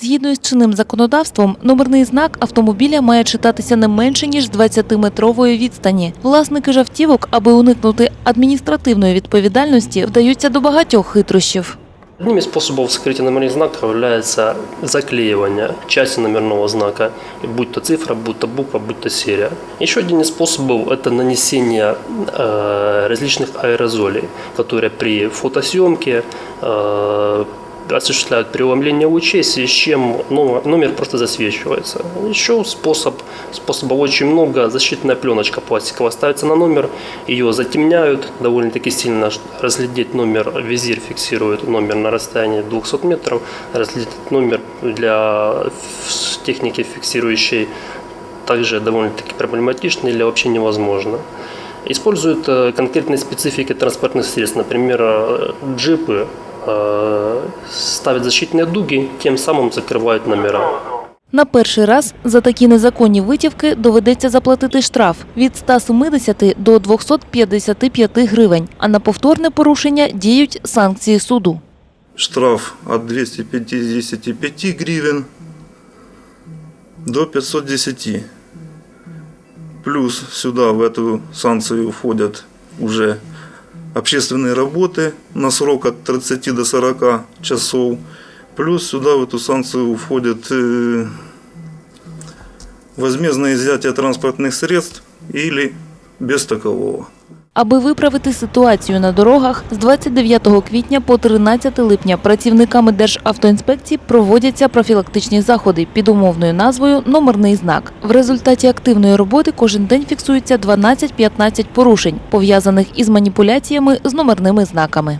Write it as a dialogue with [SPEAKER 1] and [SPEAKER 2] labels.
[SPEAKER 1] Згідно із чинним законодавством, номерний знак автомобіля має читатися не менше ніж з 20-метрової відстані. Власники ж автівок, аби уникнути адміністративної відповідальності, вдаються до багатьох хитрощів.
[SPEAKER 2] Одним из способов скрытия номерных знаков является заклеивание части номерного знака, будь то цифра, будь то буква, будь то серия. Еще один из способов – это нанесение э, различных аэрозолей, которые при фотосъемке э, осуществляют преломление лучей, с чем номер, номер просто засвечивается. Еще способ, способов очень много. Защитная пленочка пластиковая ставится на номер, ее затемняют довольно-таки сильно. Разглядеть номер, визир фиксирует номер на расстоянии 200 метров. Разглядеть номер для техники фиксирующей также довольно-таки проблематично или вообще невозможно. Используют э, конкретные специфики транспортных средств, например, э, джипы ставят защитные дуги, тем самым закрывают номера.
[SPEAKER 1] На перший раз за такі незаконні витівки доведеться заплатити штраф від 170 до 255 гривень, а на повторне порушення діють санкції суду.
[SPEAKER 3] штраф от 255 гривен до 510. Плюс сюда в эту санкцию входят уже общественные работы на срок от 30 до 40 часов. Плюс сюда в эту санкцию входит э, возмездное изъятие транспортных средств или без такового.
[SPEAKER 1] Аби виправити ситуацію на дорогах, з 29 квітня по 13 липня працівниками Державтоінспекції проводяться профілактичні заходи під умовною назвою «Номерний знак». В результаті активної роботи кожен день фіксується 12-15 порушень, пов'язаних із маніпуляціями з номерними знаками.